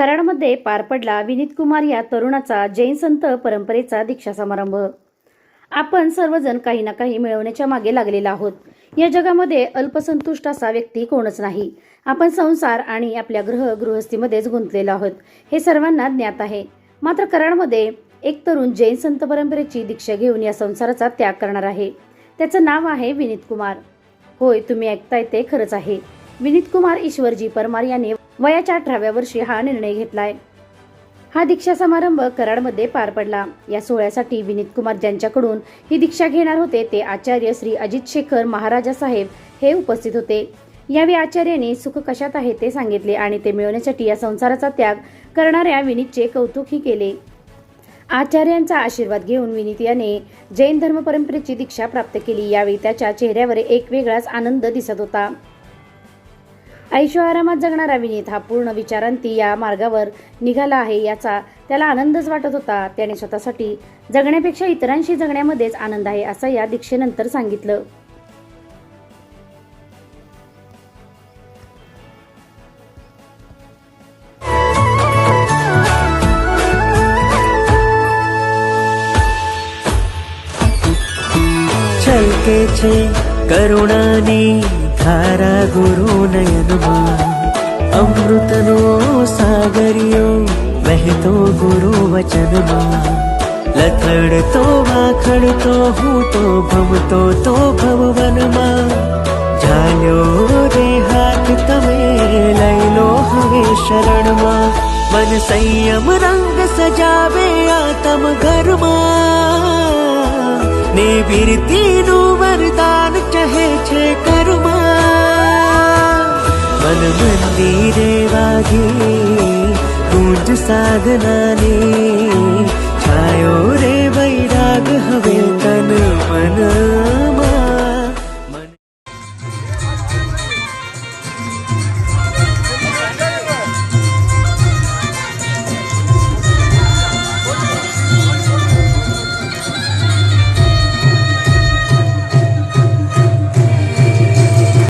कराडमध्ये पार पडला विनीत कुमार या तरुणाचा जैन संत परंपरेचा दीक्षा समारंभ. आपण सर्वजण काही ना काही मिळवण्याच्या मागे लागलेला आहोत. या जगामध्ये अल्पसंतुष्ट असा व्यक्ती कोणच नाही. आपण संसार आणि आपल्या ग्रह गृहस्थीमध्येच गुंतलेलो आहोत. हे सर्वांना ज्ञात आहे. मात्र कराडमध्ये एक तरुण जैन संत परंपरेची दीक्षा घेऊन या संसाराचा त्याग करणार आहे. त्याचं नाव आहे विनीत कुमार. होय तुम्ही ऐकताय ते खरंच आहे. विनीत कुमार ईश्वरजी परमार याने वयाच्या अठराव्या वर्षी हा निर्णय घेतलाय. हा दीक्षा समारंभ कराडमध्ये पार पडला. या सोहळ्यासाठी विनीत कुमार ज्यांच्याकडून ही दीक्षा घेणार होते ते आचार्य श्री अजित शेखर महाराजा साहेब हे उपस्थित होते. यावेळी आचार्याने सुख कशात आहे ते सांगितले आणि ते मिळवण्यासाठी या संसाराचा त्याग करणाऱ्या विनीतचे कौतुकही केले. आचार्यांचा आशीर्वाद घेऊन विनीत याने जैन धर्म परंपरेची दीक्षा प्राप्त केली. यावेळी त्याच्या चेहऱ्यावर एक वेगळाच आनंद दिसत होता. आयुष्यआरामात जगणारा अभिनेत हा पूर्ण विचारांती या मार्गावर निघाला आहे याचा त्याला आनंदच वाटत होता. त्याने स्वतःसाठी जगण्यापेक्षा इतरांशी जगण्यामध्येच आनंद आहे असं या दीक्षेनंतर सांगितलं. करुणानी धारा गुरु નયનમાં અમૃતનો સાગરિયો વહેતો ગુરુ વચનમાં લથડતો વાખડતો હું તો ભમતો તો ભવવનમાં ઝાલ્યો રે હાથ તમે લઈ લો હવે શરણમાં મન સંયમ રંગ સજાવે આતમ ઘરમાં ને વીરતીનું વરદાન મન મંદિરે વાગે ગુંજ સાધનાની